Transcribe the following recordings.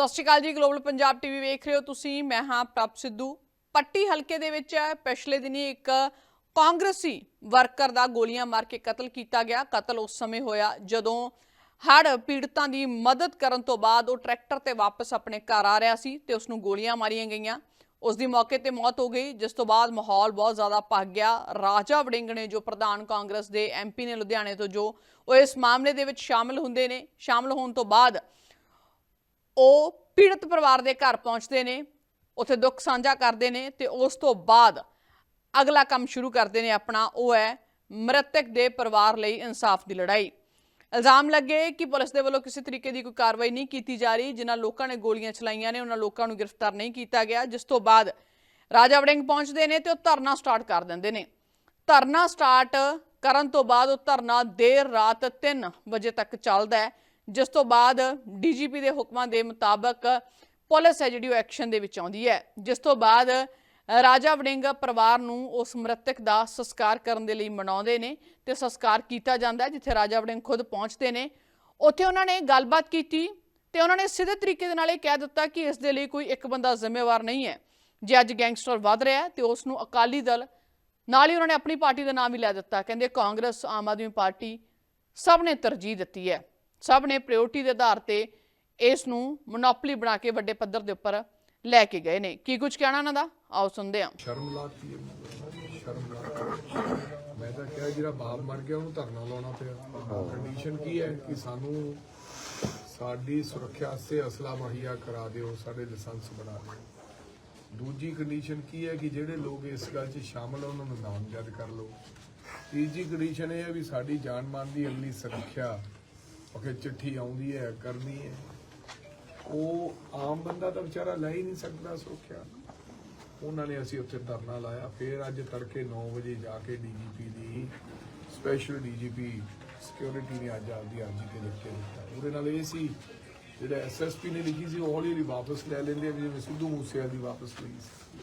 ਸਤਿ ਸ਼੍ਰੀ ਅਕਾਲ ਜੀ global Punjab TV ਵੇਖ ਰਹੇ ਹੋ ਤੁਸੀਂ, ਮੈਂ ਹਾਂ ਪ੍ਰਭ ਸਿੱਧੂ। ਪੱਟੀ ਹਲਕੇ ਦੇ ਵਿੱਚ ਪਿਛਲੇ ਦਿਨੀ ਇੱਕ ਕਾਂਗਰਸੀ ਵਰਕਰ ਦਾ ਗੋਲੀਆਂ ਮਾਰ ਕੇ ਕਤਲ ਕੀਤਾ ਗਿਆ। ਕਤਲ ਉਸ ਸਮੇਂ ਹੋਇਆ ਜਦੋਂ ਹੜ੍ਹ ਪੀੜਤਾਂ ਦੀ ਮਦਦ ਕਰਨ ਤੋਂ ਬਾਅਦ ਉਹ ਟਰੈਕਟਰ ਤੇ ਵਾਪਸ ਆਪਣੇ ਘਰ ਆ ਰਿਹਾ ਸੀ ਤੇ ਉਸ ਨੂੰ ਗੋਲੀਆਂ ਮਾਰੀਆਂ ਗਈਆਂ। ਉਸ ਦੀ ਮੌਕੇ ਤੇ ਮੌਤ ਹੋ ਗਈ, ਜਿਸ ਤੋਂ ਬਾਅਦ ਮਾਹੌਲ ਬਹੁਤ ਜ਼ਿਆਦਾ ਭੱਗ ਗਿਆ। ਰਾਜਾ ਵੜਿੰਗ ਨੇ ਜੋ ਪ੍ਰਧਾਨ ਕਾਂਗਰਸ ਦੇ ਐਮਪੀ ਨੇ ਲੁਧਿਆਣੇ ਤੋਂ ਜੋ ਉਹ ਇਸ ਮਾਮਲੇ ਦੇ ਵਿੱਚ ਸ਼ਾਮਲ ਹੁੰਦੇ ਨੇ, ਸ਼ਾਮਲ ਹੋਣ ਤੋਂ ਬਾਅਦ ਉਹ ਪੀੜਤ ਪਰਿਵਾਰ ਦੇ ਘਰ ਪਹੁੰਚਦੇ ਨੇ, ਉੱਥੇ ਦੁੱਖ ਸਾਂਝਾ ਕਰਦੇ ਨੇ ਤੇ ਉਸ ਤੋਂ ਬਾਅਦ ਅਗਲਾ ਕੰਮ ਸ਼ੁਰੂ ਕਰਦੇ ਨੇ ਆਪਣਾ, ਉਹ ਹੈ ਮ੍ਰਿਤਕ ਦੇ ਪਰਿਵਾਰ ਲਈ ਇਨਸਾਫ ਦੀ ਲੜਾਈ। ਇਲਜ਼ਾਮ ਲੱਗੇ ਕਿ ਪੁਲਿਸ ਦੇ ਵੱਲੋਂ ਕਿਸੇ ਤਰੀਕੇ ਦੀ ਕੋਈ ਕਾਰਵਾਈ ਨਹੀਂ ਕੀਤੀ ਜਾ ਰਹੀ, ਜਿਨ੍ਹਾਂ ਲੋਕਾਂ ਨੇ ਗੋਲੀਆਂ ਚਲਾਈਆਂ ਨੇ, ਉਹਨਾਂ ਲੋਕਾਂ ਨੂੰ ਗ੍ਰਿਫਤਾਰ ਨਹੀਂ ਕੀਤਾ ਗਿਆ, ਜਿਸ ਤੋਂ ਬਾਅਦ ਰਾਜਾ ਵੜਿੰਗ ਪਹੁੰਚਦੇ ਨੇ ਤੇ ਉਹ ਧਰਨਾ ਸਟਾਰਟ ਕਰ ਦਿੰਦੇ ਨੇ। ਧਰਨਾ ਸਟਾਰਟ ਕਰਨ ਤੋਂ ਬਾਅਦ ਉਹ ਧਰਨਾ ਦੇਰ ਰਾਤ 3 ਵਜੇ ਤੱਕ ਚੱਲਦਾ ਹੈ। ਜਿਸ ਤੋਂ ਬਾਅਦ ਡੀਜੀਪੀ ਦੇ ਹੁਕਮਾਂ ਦੇ ਮੁਤਾਬਕ ਪੁਲਿਸ ਹੈ ਜਿਹੜੀ ਉਹ ਐਕਸ਼ਨ ਦੇ ਵਿੱਚ ਆਉਂਦੀ ਹੈ। ਜਿਸ ਤੋਂ ਬਾਅਦ ਰਾਜਾ ਵੜਿੰਗ ਪਰਿਵਾਰ ਨੂੰ ਉਸ ਮ੍ਰਿਤਕ ਦਾ ਸੰਸਕਾਰ ਕਰਨ ਦੇ ਲਈ ਮਨਾਉਂਦੇ ਨੇ ਤੇ ਸੰਸਕਾਰ ਕੀਤਾ ਜਾਂਦਾ ਜਿੱਥੇ ਰਾਜਾ ਵੜਿੰਗ ਖੁਦ ਪਹੁੰਚਦੇ ਨੇ। ਉੱਥੇ ਉਹਨਾਂ ਨੇ ਗੱਲਬਾਤ ਕੀਤੀ ਤੇ ਉਹਨਾਂ ਨੇ ਸਿੱਧੇ ਤਰੀਕੇ ਦੇ ਨਾਲ ਇਹ ਕਹਿ ਦਿੱਤਾ ਕਿ ਇਸ ਦੇ ਲਈ ਕੋਈ ਇੱਕ ਬੰਦਾ ਜ਼ਿੰਮੇਵਾਰ ਨਹੀਂ ਹੈ। ਜੇ ਅੱਜ ਗੈਂਗਸਟਰ ਵੱਧ ਰਿਹਾ ਹੈ ਤੇ ਉਸ ਨੂੰ ਅਕਾਲੀ ਦਲ ਨਾਲ ਹੀ ਉਹਨਾਂ ਨੇ ਆਪਣੀ ਪਾਰਟੀ ਦਾ ਨਾਮ ਵੀ ਲੈ ਦਿੱਤਾ। ਕਹਿੰਦੇ ਕਾਂਗਰਸ, ਆਮ ਆਦਮੀ ਪਾਰਟੀ ਸਭ ਨੇ ਤਰਜੀਹ ਦਿੱਤੀ ਹੈ। ਸਭ ਨੇ ਪ੍ਰਾਇੋਰਟੀ ਦੇ ਆਧਾਰ ਤੇ ਇਸ ਨੂੰ ਮੋਨੋਪੋਲੀ ਬਣਾ ਕੇ ਵੱਡੇ ਪੱਧਰ ਦੇ ਉੱਪਰ ਲੈ ਕੇ ਗਏ ਨੇ। ਕੀ ਕੁਝ ਕਹਿਣਾ ਉਹਨਾਂ ਦਾ? ਆਓ ਸੁਣਦੇ ਹਾਂ। ਸ਼ਰਮ ਲਾਤੀ ਹੈ। ਸ਼ਰਮ ਲਾ ਮੈਂ ਤਾਂ ਕਿਹਾ ਜਿਹੜਾ ਬਾਪ ਮਰ ਗਿਆ, ਉਹਨੂੰ ਧਰਨਾ ਲਾਉਣਾ ਪਿਆ। ਕੰਡੀਸ਼ਨ ਕੀ ਹੈ ਕਿ ਸਾਨੂੰ ਸਾਡੀ ਸੁਰੱਖਿਆ ਵਾਸਤੇ ਅਸਲਾ ਮੁਹੱਈਆ ਕਰਾ ਦਿਓ, ਸਾਡੇ ਲਾਇਸੈਂਸ ਬਣਾ ਦਿਓ। ਦੂਜੀ ਕੰਡੀਸ਼ਨ ਕੀ ਹੈ ਕਿ ਜਿਹੜੇ ਲੋਕ ਇਸ ਗੱਲ 'ਚ ਸ਼ਾਮਲ ਉਹਨਾਂ ਨੂੰ ਨਾਮਜ਼ਦ ਕਰ ਲਓ। ਤੀਜੀ ਕੰਡੀਸ਼ਨ ਇਹ ਹੈ ਵੀ ਸਾਡੀ ਜਾਨ ਮਾਨ ਦੀ ਅਗਲੀ ਸੁਰੱਖਿਆ ਉਹ ਚਿੱਠੀ ਆਉਂਦੀ ਹੈ ਕਰਨੀ ਹੈ। ਉਹ ਆਮ ਬੰਦਾ ਤਾਂ ਵਿਚਾਰਾ ਲੈ ਹੀ ਨਹੀਂ ਸਕਦਾ ਸੁਰੱਖਿਆ। ਉਹਨਾਂ ਨੇ ਅਸੀਂ ਉੱਥੇ ਧਰਨਾ ਲਾਇਆ। ਫਿਰ ਅੱਜ ਤੜਕੇ 9 ਵਜੇ ਜਾ ਕੇ ਡੀਜੀਪੀ ਦੀ ਸਪੈਸ਼ਲ ਡੀਜੀਪੀ ਸਿਕਿਉਰਿਟੀ ਨੇ ਅੱਜ ਆਪਦੀ ਅਰਜ਼ੀ ਤੇ ਲਿਖ ਕੇ ਦਿੱਤਾ। ਉਹਦੇ ਨਾਲ ਇਹ ਸੀ ਜਿਹੜਾ ਐਸਐਸਪੀ ਨੇ ਲਿਖੀ ਸੀ ਉਹ ਹੌਲੀ ਹੌਲੀ ਵਾਪਸ ਲੈ ਲੈਂਦੇ ਆ ਜਿਵੇਂ ਸਿੱਧੂ ਮੂਸੇਵਾਲ ਦੀ ਵਾਪਸ ਲਈ ਸੀ।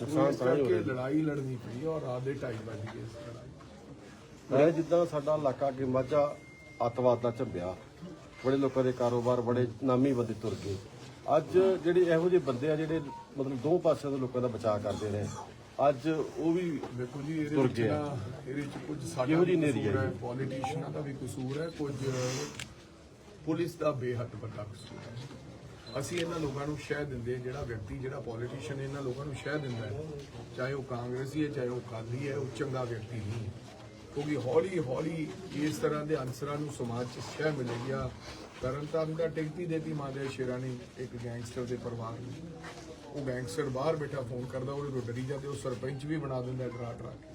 ਨੁਕਸਾਨ ਤਾਂ ਹੀ ਲੜਾਈ ਲੜਨੀ ਪਈ ਔਰ ਰਾਤ ਦੇ 2:30 ਵਜੇ ਇਸ ਲੜਾਈ। ਜਿੱਦਾਂ ਸਾਡਾ ਇਲਾਕਾ ਅੱਗੇ ਮਾਝਾ ਅੱਤਵਾਦ ਦਾ ਝੰਬਿਆ ਬੜੇ ਲੋਕਾਂ ਦੇ ਕਾਰੋਬਾਰ ਬੜੇ ਨਾਮੀ ਬੰਦੇ ਤੁਰ ਗਏ। ਅੱਜ ਜਿਹੜੇ ਇਹੋ ਜਿਹੇ ਬੰਦੇ ਆ ਜਿਹੜੇ ਮਤਲਬ ਦੋ ਪਾਸਿਆਂ ਦੇ ਲੋਕਾਂ ਦਾ ਬਚਾਅ ਕਰਦੇ ਨੇ ਅੱਜ ਉਹ ਵੀ ਦੇਖੋ ਜੀ ਇਹਦੇ ਵਿੱਚ। ਨਾ ਇਹਦੇ ਵਿੱਚ ਕੁਝ ਸਾਡਾ ਕਿਹੋ ਜਿਹੀ ਨੇਰੀ ਹੈ। ਪੋਲੀਟੀਸ਼ੀਅਨਾਂ ਦਾ ਵੀ ਕਸੂਰ ਹੈ ਕੁਝ ਪੁਲਿਸ ਦਾ ਬੇਹੱਦ ਵੱਡਾ ਕਸੂਰ ਹੈ। ਅਸੀਂ ਇਹਨਾਂ ਲੋਕਾਂ ਨੂੰ ਸ਼ਹਿ ਦਿੰਦੇ ਜਿਹੜਾ ਵਿਅਕਤੀ ਜਿਹੜਾ ਪੋਲੀਟੀਸ਼ੀਅਨ ਇਹਨਾਂ ਲੋਕਾਂ ਨੂੰ ਸ਼ਹਿ ਦਿੰਦਾ ਹੈ ਚਾਹੇ ਉਹ ਕਾਂਗਰਸੀ ਹੈ ਚਾਹੇ ਉਹ ਅਕਾਲੀ ਹੈ ਉਹ ਚੰਗਾ ਵਿਅਕਤੀ ਨਹੀਂ ਹੈ। ਕਿਉਂਕਿ ਹੌਲੀ ਹੌਲੀ ਇਸ ਤਰ੍ਹਾਂ ਦੇ ਅਨਸਰਾਂ ਨੂੰ ਸਮਾਜ 'ਚ ਸ਼ਹਿ ਮਿਲੇਗੀ ਆ। ਤਰਨਤਾਰਨ ਦਾ ਟਿਕਟੀ ਦੇਤੀ ਮਾਂ ਦੇ ਨੇ ਇੱਕ ਗੈਂਗਸਟਰ ਦੇ ਪਰਿਵਾਰ ਨੂੰ। ਉਹ ਗੈਂਗਸਟਰ ਬਾਹਰ ਬੈਠਾ ਫੋਨ ਕਰਦਾ, ਉਹਦੇ ਤੋਂ ਡਰੀ ਜਾਂਦੇ, ਉਹ ਸਰਪੰਚ ਵੀ ਬਣਾ ਦਿੰਦਾ ਡਰਾ ਡਰਾ ਕੇ।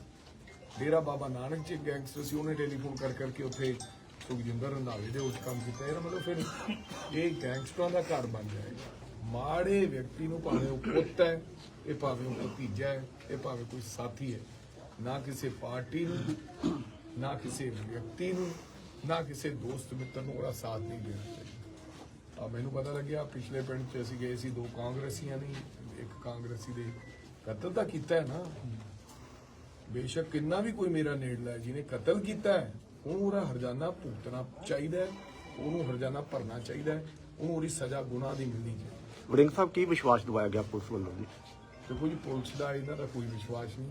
ਡੇਰਾ ਬਾਬਾ ਨਾਨਕ ਚ ਇੱਕ ਗੈਂਗਸਟਰ ਸੀ, ਉਹਨੇ ਟੈਲੀਫੋਨ ਕਰ ਕਰਕੇ ਉੱਥੇ ਸੁਖਜਿੰਦਰ ਰੰਧਾਵੇ ਦੇ ਉਸ ਕੰਮ ਕੀਤਾ। ਇਹਦਾ ਮਤਲਬ ਫਿਰ ਇਹ ਗੈਂਗਸਟਰਾਂ ਦਾ ਘਰ ਬਣ ਜਾਏਗਾ ਮਾੜੇ ਵਿਅਕਤੀ ਨੂੰ ਭਾਵੇਂ ਉਹ ਪੁੱਤ ਹੈ, ਇਹ ਭਾਵੇਂ ਉਹ ਭਤੀਜਾ ਹੈ, ਇਹ ਭਾਵੇਂ ਕੋਈ ਸਾਥੀ ਹੈ। ਨਾ ਕਿਸੇ ਪਾਰਟੀ ਨੂੰ ਨਾ ਕਿਸੇ ਵਿਅਕਤੀ ਨੂੰ ਨਾ ਕਿਸੇ ਦੋਸਤ ਮਿੱਤਰ ਨੂੰ ਉਹਦਾ ਸਾਥ ਨਹੀਂ ਦੇਣਾ ਚਾਹੀਦਾ। ਆ ਮੈਨੂੰ ਪਤਾ ਲੱਗਿਆ ਪਿਛਲੇ ਪਿੰਡ 'ਚ ਅਸੀਂ ਗਏ ਸੀ ਦੋ ਕਾਂਗਰਸੀਆਂ ਨੇ ਇੱਕ ਕਾਂਗਰਸੀ ਦੇ ਕਤਲ ਤਾਂ ਕੀਤਾ ਹੈ ਨਾ। ਬੇਸ਼ੱਕ ਕਿੰਨਾ ਵੀ ਕੋਈ ਮੇਰਾ ਨੇੜਲਾ ਹੈ ਜਿਹਨੇ ਕਤਲ ਕੀਤਾ ਹੈ ਉਹਨੂੰ ਉਹਦਾ ਹਰਜਾਨਾ ਭੁਗਤਣਾ ਚਾਹੀਦਾ ਹੈ ਉਹਨੂੰ ਹਰਜਾਨਾ ਭਰਨਾ ਚਾਹੀਦਾ ਹੈ ਉਹਨੂੰ ਉਹਦੀ ਸਜ਼ਾ ਗੁਨਾਹ ਦੀ ਮਿਲਣੀ ਚਾਹੀਦੀ ਵੜਿੰਗ ਸਾਹਿਬ ਕੀ ਵਿਸ਼ਵਾਸ ਦਿਵਾਇਆ ਗਿਆ ਪੁਲਿਸ ਵੱਲੋਂ ਜੀ? ਦੇਖੋ ਜੀ ਪੁਲਿਸ ਦਾ ਇਹਨਾਂ ਦਾ ਕੋਈ ਵਿਸ਼ਵਾਸ ਨਹੀਂ।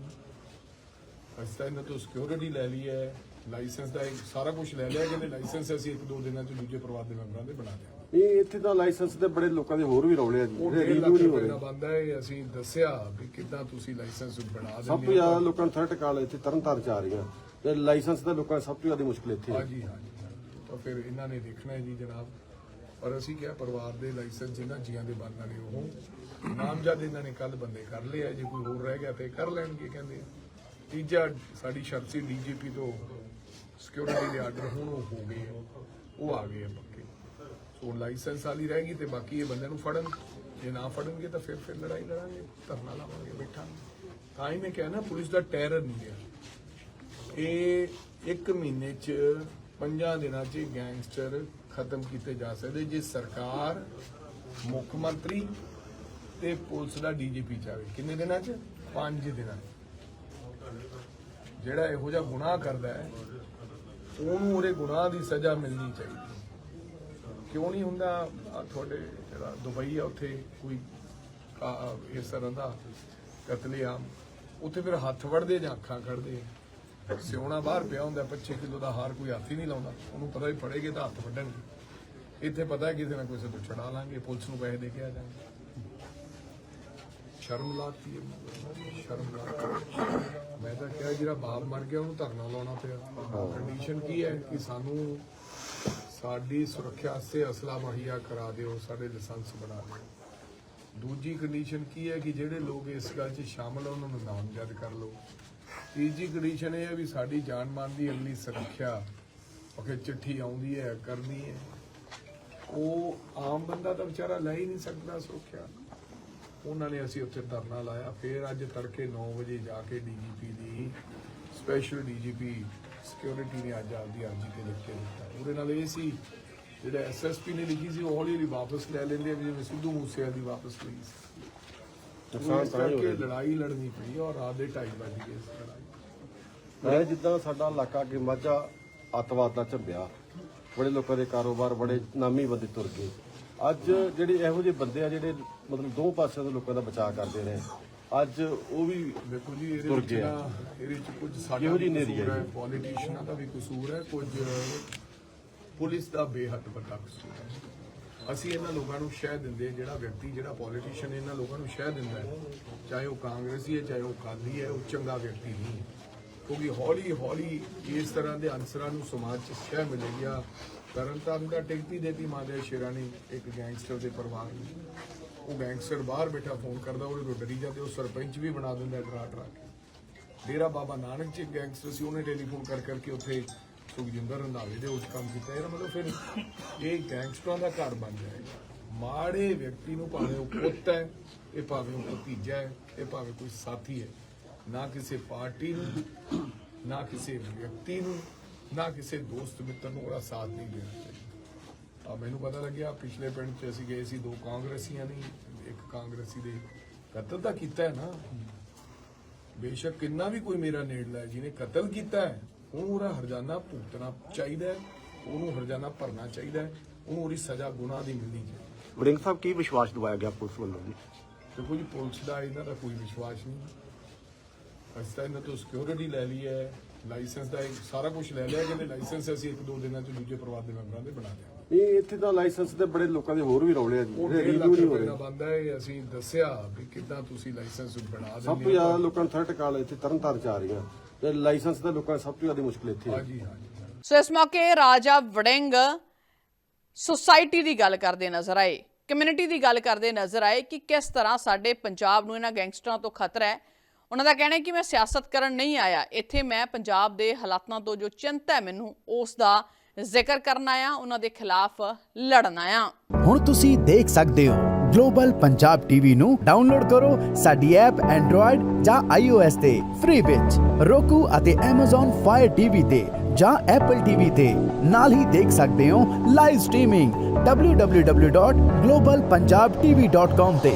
ਅਸੀਂ ਤਾਂ ਇਹਨਾਂ ਤੋਂ ਸਿਕਿਉਰਿਟੀ ਲੈ ਲਈ ਹੈ ਲਾਇਸੈਂਸ ਦਾ ਇੱਕ ਸਾਰਾ ਕੁਝ ਲੈ ਲਿਆ ਕਹਿੰਦੇ ਲਾਇਸੈਂਸ ਅਸੀਂ ਇੱਕ ਦੋ ਦਿਨਾਂ ਚ ਦੂਜੇ ਪਰਿਵਾਰ ਦੇ ਮੈਂਬਰਾਂ ਦੇ ਬਣਾ ਦਿਆਂਗੇ। ਇਹ ਇੱਥੇ ਤਾਂ ਲਾਇਸੈਂਸ ਤੇ ਬੜੇ ਲੋਕਾਂ ਦੇ ਹੋਰ ਵੀ ਰੌਲੇ ਆ ਜੀ ਉਹ ਜਿਹੜੇ 1.5 ਰੀਨਿਊ ਲੱਖ ਨਹੀਂ ਹੋ ਰੁਪਏ ਦਾ ਰਹੇ ਬੰਦਾ ਹੈ ਅਸੀਂ ਦੱਸਿਆ ਵੀ ਕਿੱਦਾਂ ਤੁਸੀਂ ਲਾਇਸੈਂਸ ਬਣਾ ਸਭ ਤੋਂ ਦਿੰਦੇ ਜ਼ਿਆਦਾ ਲੋਕਾਂ ਨੂੰ ਥਰਟ ਕਾਲ ਇੱਥੇ ਤਰਨਤਾਰਨ ਚ ਆ ਰਹੀਆਂ। ਤੇ ਲਾਇਸੈਂਸ ਦਾ ਲੋਕਾਂ ਸਭ ਤੋਂ ਜ਼ਿਆਦਾ ਮੁਸ਼ਕਲ ਇੱਥੇ ਹੈ ਹਾਂਜੀ ਹਾਂਜੀ ਤਾਂ ਫਿਰ ਇਹਨਾਂ ਨੇ ਦੇਖਣਾ ਹੈ ਜੀ ਜਨਾਬ। ਪਰ ਅਸੀਂ ਕਿਹਾ ਪਰਿਵਾਰ ਦੇ ਲਾਇਸੈਂਸ ਜਿਨ੍ਹਾਂ ਜੀਆਂ ਦੇ ਬਣਨ ਵਾਲੇ ਉਹ। ਨਾਮਜ਼ਦ ਇਹਨਾਂ ਨੇ ਕੱਲ ਬੰਦੇ ਕਰ ਲਏ ਆ ਜੇ ਕੋਈ ਹੋਰ ਰਹਿ ਗਿਆ ਤੇ ਕਰ ਲੈਣਗੇ ਕਹਿੰਦੇ। ਤੀਜਾ ਸਾਡੀ ਸ਼ਰਤ ਸੀ ਡੀਜੀਪੀ ਤੋਂ ਸਿਕਿਉਰਿਟੀ ਦੇ ਆਰਡਰ ਹੁਣ ਉਹ ਹੋ ਗਏ ਉਹ ਆ ਗਏ ਪੱਕੇ। ਸੋ ਲਾਇਸੈਂਸ ਵਾਲੀ ਰਹਿ ਗਈ ਤੇ ਬਾਕੀ ਇਹ ਬੰਦਿਆਂ ਨੂੰ ਫੜਨ। ਜੇ ਨਾ ਫੜਨਗੇ ਤਾਂ ਫਿਰ ਫਿਰ ਲੜਾਈ ਲੜਾਂਗੇ, ਧਰਨਾ ਲਾਵਾਂਗੇ, ਬੈਠਾਂਗੇ। ਤਾਂ ਹੀ ਮੈਂ ਕਿਹਾ ਨਾ, ਪੁਲਿਸ ਦਾ ਟੈਰਰ ਨਹੀਂ ਹੈ ਇਹ ਇੱਕ ਮਹੀਨੇ ਚ ਪੰਜਾਂ ਦਿਨਾਂ ਚ ਗੈਂਗਸਟਰ ਖਤਮ ਕੀਤੇ ਜਾ ਸਕਦੇ ਜੇ ਸਰਕਾਰ, ਮੁੱਖ ਮੰਤਰੀ ਤੇ ਪੁਲਿਸ ਦਾ ਡੀਜੀਪੀ ਚਾਵੇ ਕਿੰਨੇ ਦਿਨਾਂ ਚ? 5 ਦਿਨਾਂ 'ਚ। ਜਿਹੜਾ ਇਹੋ ਜਿਹਾ ਗੁਨਾਹ ਕਰਦਾ ਹੈ, ਉਹਨੂੰ ਉਹਦੇ ਗੁਨਾਹ ਦੀ ਸਜ਼ਾ ਮਿਲਣੀ ਚਾਹੀਦੀ। ਕਿਉਂ ਨਹੀਂ ਹੁੰਦਾ ਤੁਹਾਡੇ ਜਿਹੜਾ ਦੁਬਈ ਆ, ਉੱਥੇ ਕੋਈ ਇਸ ਤਰ੍ਹਾਂ ਦਾ ਕਤਲੇਆਮ। ਉੱਥੇ ਫਿਰ ਹੱਥ ਵੜਦੇ ਜਾਂ ਅੱਖਾਂ ਕੱਢਦੇ ਸਿਉਣਾ ਬਾਹਰ ਪਿਆ ਹੁੰਦਾ 25 ਕਿਲੋ ਦਾ ਹਾਰ ਕੋਈ ਹੱਥ ਹੀ ਨਹੀਂ ਲਾਉਂਦਾ। ਉਹਨੂੰ ਪਤਾ ਵੀ ਫੜੇਗੇ ਤਾਂ ਹੱਥ ਵੱਢਣਗੇ। ਇੱਥੇ ਪਤਾ ਕਿਸੇ ਨਾ ਕਿਸੇ ਤੋਂ ਛਡਾ ਲਾਂਗੇ, ਪੁਲਿਸ ਨੂੰ ਪੈਸੇ ਦੇ ਕੇ ਆ ਜਾਵਾਂਗੇ। ਸ਼ਰਮ ਲਾਤੀ ਹੈ। ਸ਼ਰਮ ਲਾਤੀ ਮੈਂ ਤਾਂ ਕਿਹਾ ਜਿਹੜਾ ਬਾਪ ਮਰ ਗਿਆ ਉਹਨੂੰ ਧਰਨਾ ਲਾਉਣਾ ਪਿਆ। ਕੰਡੀਸ਼ਨ ਕੀ ਹੈ ਕਿ ਸਾਨੂੰ ਸਾਡੀ ਸੁਰੱਖਿਆ ਵਾਸਤੇ ਅਸਲਾ ਮੁਹੱਈਆ ਕਰਾ ਦਿਓ ਸਾਡੇ ਲਾਇਸੈਂਸ ਬਣਾ ਦਿਓ। ਦੂਜੀ ਕੰਡੀਸ਼ਨ ਕੀ ਹੈ ਕਿ ਜਿਹੜੇ ਲੋਕ ਇਸ ਗੱਲ 'ਚ ਸ਼ਾਮਲ ਆ ਉਹਨਾਂ ਨੂੰ ਨਾਮਜ਼ਦ ਕਰ ਲਓ। ਤੀਜੀ ਕੰਡੀਸ਼ਨ ਇਹ ਹੈ ਵੀ ਸਾਡੀ ਜਾਨ ਮਾਲ ਦੀ ਅਗਲੀ ਸੁਰੱਖਿਆ ਉਹ ਚਿੱਠੀ ਆਉਂਦੀ ਹੈ ਕਰਨੀ ਹੈ। ਉਹ ਆਮ ਬੰਦਾ ਤਾਂ ਵਿਚਾਰਾ ਲੈ ਹੀ ਨਹੀਂ ਸਕਦਾ ਸੁਰੱਖਿਆ। ਉਹਨਾਂ ਨੇ ਅਸੀਂ ਉੱਥੇ ਧਰਨਾ ਲਾਇਆ। ਫਿਰ ਅੱਜ ਤੜਕੇ 9 ਵਜੇ ਜਾ ਕੇ ਡੀਜੀਪੀ ਦੀ ਸਪੈਸ਼ਲ ਡੀਜੀਪੀ ਸਿਕਿਉਰਿਟੀ ਨੇ ਅੱਜ ਆਪਦੀ ਅਰਜ਼ੀ ਤੇ ਲਿਖ ਕੇ ਦਿੱਤਾ। ਉਹਦੇ ਨਾਲ ਇਹ ਸੀ ਜਿਹੜਾ ਐਸਐਸਪੀ ਨੇ ਲਿਖੀ ਸੀ ਉਹ ਹੌਲੀ ਹੌਲੀ ਵਾਪਸ ਲੈ ਲੈਂਦੇ ਆ ਜਿਵੇਂ ਸਿੱਧੂ ਮੂਸੇਵਾਲ ਦੀ ਵਾਪਸ ਲਈ ਸੀ। ਨੁਕਸਾਨ ਤਾਂ ਹੀ ਲੜਾਈ ਲੜਨੀ ਪਈ ਔਰ ਰਾਤ ਦੇ 2:30 ਵਜੇ ਗਏ ਇਸ ਲੜਾਈ ਮੈਂ ਜਿੱਦਾਂ ਸਾਡਾ ਇਲਾਕਾ ਅੱਗੇ ਮਾਝਾ ਅੱਤਵਾਦ ਦਾ ਝੰਬਿਆ ਬੜੇ ਲੋਕਾਂ ਦੇ ਕਾਰੋਬਾਰ ਬੜੇ ਨਾਮੀ ਬੰਦੇ ਤੁਰ ਗਏ। ਅੱਜ ਜਿਹੜੇ ਇਹੋ ਜਿਹੇ ਬੰਦੇ ਆ ਜਿਹੜੇ ਮਤਲਬ ਦੋ ਪਾਸਿਆਂ ਤੋਂ ਲੋਕਾਂ ਦਾ ਬਚਾਅ ਕਰਦੇ ਨੇ ਅੱਜ ਉਹ ਵੀ ਦੇਖੋ ਜੀ ਇਹਦੇ ਤੁਰ ਵਿੱਚ ਗਿਆ। ਨਾ ਇਹਦੇ ਚ ਕੁਝ ਸਾਡਾ ਕਿਹੋ ਜਿਹੀ ਵੀ ਹੈ ਕਸੂਰ ਜੀ? ਪੋਲੀਟੀਸ਼ੀਅਨਾਂ ਦਾ ਵੀ ਕਸੂਰ ਹੈ ਕੁਝ ਪੁਲਿਸ ਦਾ ਬੇਹੱਦ ਵੱਡਾ ਕਸੂਰ ਹੈ ਅਸੀਂ ਇਹਨਾਂ ਲੋਕਾਂ ਨੂੰ ਸ਼ਹਿ ਦਿੰਦੇ ਹਾਂ, ਜਿਹੜਾ ਵਿਅਕਤੀ ਜਿਹੜਾ ਪੋਲੀਟੀਸ਼ੀਅਨ ਇਹਨਾਂ ਲੋਕਾਂ ਨੂੰ ਸ਼ਹਿ ਦਿੰਦਾ ਹੈ ਚਾਹੇ ਉਹ ਕਾਂਗਰਸੀ ਹੈ ਚਾਹੇ ਉਹ ਅਕਾਲੀ ਹੈ ਉਹ ਚੰਗਾ ਵਿਅਕਤੀ ਨਹੀਂ ਹੈ ਕਿਉਂਕਿ ਹੌਲੀ ਹੌਲੀ ਇਸ ਤਰ੍ਹਾਂ ਦੇ ਅਨਸਰਾਂ ਨੂੰ ਸਮਾਜ 'ਚ ਸ਼ਹਿ ਮਿਲੇਗੀ ਆ ਤਰਨਤਾਰਨ ਦਾ ਟਿਕਟੀ ਦੇਤੀ ਮਾਦੇ ਸ਼ੇਰਾਂ ਨੇ ਇੱਕ ਗੈਂਗਸਟਰ ਦੇ ਪਰਿਵਾਰ ਨੂੰ। ਉਹ ਗੈਂਗਸਟਰ ਬਾਹਰ ਬੈਠਾ ਫੋਨ ਕਰਦਾ, ਉਹਦੇ ਤੋਂ ਡਰੀ ਜਾਂਦੇ, ਉਹ ਸਰਪੰਚ ਵੀ ਬਣਾ ਦਿੰਦਾ ਡਰਾ ਡਰਾ ਕੇ ਡੇਰਾ ਬਾਬਾ ਨਾਨਕ ਚ ਗੈਂਗਸਟਰ ਸੀ, ਉਹਨੇ ਟੈਲੀਫੋਨ ਕਰ ਕਰਕੇ ਉੱਥੇ ਸੁਖਜਿੰਦਰ ਰੰਧਾਵੇ ਦੇ ਉਸ ਕੰਮ ਕੀਤਾ। ਇਹਦਾ ਮਤਲਬ ਫਿਰ ਇਹ ਗੈਂਗਸਟਰਾਂ ਦਾ ਘਰ ਬਣ ਜਾਏਗਾ ਮਾੜੇ ਵਿਅਕਤੀ ਨੂੰ ਭਾਵੇਂ ਉਹ ਪੁੱਤ ਹੈ, ਇਹ ਭਾਵੇਂ ਉਹ ਭਤੀਜਾ ਹੈ, ਇਹ ਭਾਵੇਂ ਕੋਈ ਸਾਥੀ ਹੈ, ਨਾ ਕਿਸੇ ਪਾਰਟੀ ਨੂੰ, ਨਾ ਕਿਸੇ ਵਿਅਕਤੀ ਨੂੰ ਨਾ ਕਿਸੇ ਦੋਸਤ ਮਿੱਤਰ ਨੂੰ ਉਹਦਾ ਸਾਥ ਨਹੀਂ ਦੇਣਾ ਚਾਹੀਦਾ। ਆ ਮੈਨੂੰ ਪਤਾ ਲੱਗਿਆ ਪਿਛਲੇ ਪਿੰਡ 'ਚ ਅਸੀਂ ਗਏ ਸੀ ਦੋ ਕਾਂਗਰਸੀਆਂ ਨੇ ਇੱਕ ਕਾਂਗਰਸੀ ਦੇ ਕਤਲ ਤਾਂ ਕੀਤਾ ਹੈ ਨਾ। ਬੇਸ਼ੱਕ ਕਿੰਨਾ ਵੀ ਕੋਈ ਮੇਰਾ ਨੇੜਲਾ ਹੈ ਜਿਹਨੇ ਕਤਲ ਕੀਤਾ ਹੈ ਉਹਨੂੰ ਉਹਦਾ ਹਰਜਾਨਾ ਭੁਗਤਣਾ ਚਾਹੀਦਾ ਹੈ ਉਹਨੂੰ ਹਰਜਾਨਾ ਭਰਨਾ ਚਾਹੀਦਾ ਹੈ ਉਹਨੂੰ ਉਹਦੀ ਸਜ਼ਾ ਗੁਨਾਹ ਦੀ ਮਿਲਣੀ ਚਾਹੀਦੀ ਵੜਿੰਗ ਸਾਹਿਬ ਕੀ ਵਿਸ਼ਵਾਸ ਦਿਵਾਇਆ ਗਿਆ ਪੁਲਿਸ ਵੱਲੋਂ ਜੀ? ਦੇਖੋ ਜੀ ਪੁਲਿਸ ਦਾ ਇਹਨਾਂ ਦਾ ਕੋਈ ਵਿਸ਼ਵਾਸ ਨਹੀਂ। ਅਸੀਂ ਤਾਂ ਇਹਨਾਂ ਤੋਂ ਸਿਕਿਉਰਿਟੀ ਲੈ ਲਈ ਹੈ ਲਾਇਸੈਂਸ ਦਾ ਇੱਕ ਸਾਰਾ ਕੁਝ ਲੈ ਲਿਆ ਕਹਿੰਦੇ ਲਾਇਸੈਂਸ ਅਸੀਂ ਇੱਕ ਦੋ ਦਿਨਾਂ ਚ ਦੂਜੇ ਪਰਿਵਾਰ ਦੇ ਮੈਂਬਰਾਂ ਦੇ ਬਣਾ ਦਿਆਂਗੇ। ਇਹ ਇੱਥੇ ਤਾਂ ਲਾਇਸੈਂਸ ਤੇ ਬੜੇ ਲੋਕਾਂ ਦੇ ਹੋਰ ਵੀ ਰੌਲੇ ਆ ਜੀ ਉਹ ਜਿਹੜੇ 1.5 ਲੱਖ ਰਿਵਿਊ ਨਹੀਂ ਹੋ ਦਾ ਰਹੇ। ਬੰਦਾ ਹੈ ਅਸੀਂ ਦੱਸਿਆ ਵੀ ਕਿੱਦਾਂ ਤੁਸੀਂ ਲਾਇਸੈਂਸ ਬਣਾ ਦਿੰਦੇ ਸਭ ਤੋਂ ਜ਼ਿਆਦਾ ਲੋਕਾਂ ਨੂੰ ਥਰਟ ਕਾਲ ਇੱਥੇ ਤਰਨਤਾਰਨ ਚ ਆ ਰਹੀਆਂ। ਤੇ ਲਾਇਸੈਂਸ ਦਾ ਲੋਕਾਂ ਨੂੰ ਸਭ ਤੋਂ ਜ਼ਿਆਦਾ ਮੁਸ਼ਕਲ ਇੱਥੇ ਹੈ ਹਾਂਜੀ ਹਾਂਜੀ। ਸੋ ਇਸ ਮੌਕੇ ਰਾਜਾ ਵੜਿੰਗ ਸੁਸਾਇਟੀ ਦੀ ਗੱਲ ਕਰਦੇ ਨਜ਼ਰ ਆਏ ਕਮਿਊਨਿਟੀ ਦੀ ਗੱਲ ਕਰਦੇ ਨਜ਼ਰ ਆਏ ਕਿ ਕਿਸ ਤਰ੍ਹਾਂ ਸਾਡੇ ਪੰਜਾਬ ਨੂੰ ਇਹਨਾਂ ਗੈਂਗਸਟਰਾਂ ਤੋਂ ਖਤਰਾ ਹੈ। ਉਹਨਾਂ ਦਾ ਕਹਿਣਾ ਹੈ ਕਿ ਮੈਂ ਸਿਆਸਤ ਕਰਨ ਨਹੀਂ ਆਇਆ। ਇੱਥੇ ਮੈਂ ਪੰਜਾਬ ਦੇ ਹਾਲਾਤਾਂ ਤੋਂ ਜੋ ਚਿੰਤਾ ਹੈ, ਮੈਨੂੰ ਉਸ ਦਾ ਜ਼ਿਕਰ ਕਰਨ ਆਇਆ, ਉਹਨਾਂ ਦੇ ਖਿਲਾਫ ਲੜਨ ਆਇਆ। ਹੁਣ ਤੁਸੀਂ ਦੇਖ ਸਕਦੇ ਹੋ ਗਲੋਬਲ ਪੰਜਾਬ ਟੀਵੀ ਨੂੰ ਡਾਊਨਲੋਡ ਕਰੋ ਸਾਡੀ ਐਪ ਐਂਡਰੋਇਡ ਜਾਂ iOS ਤੇ ਫ੍ਰੀ ਵਿੱਚ। Roku ਅਤੇ Amazon Fire TV ਤੇ ਜਾਂ Apple TV ਤੇ। ਨਾਲ ਹੀ ਦੇਖ ਸਕਦੇ ਹੋ ਲਾਈਵ ਸਟ੍ਰੀਮਿੰਗ www.globalpunjabtv.com ਤੇ।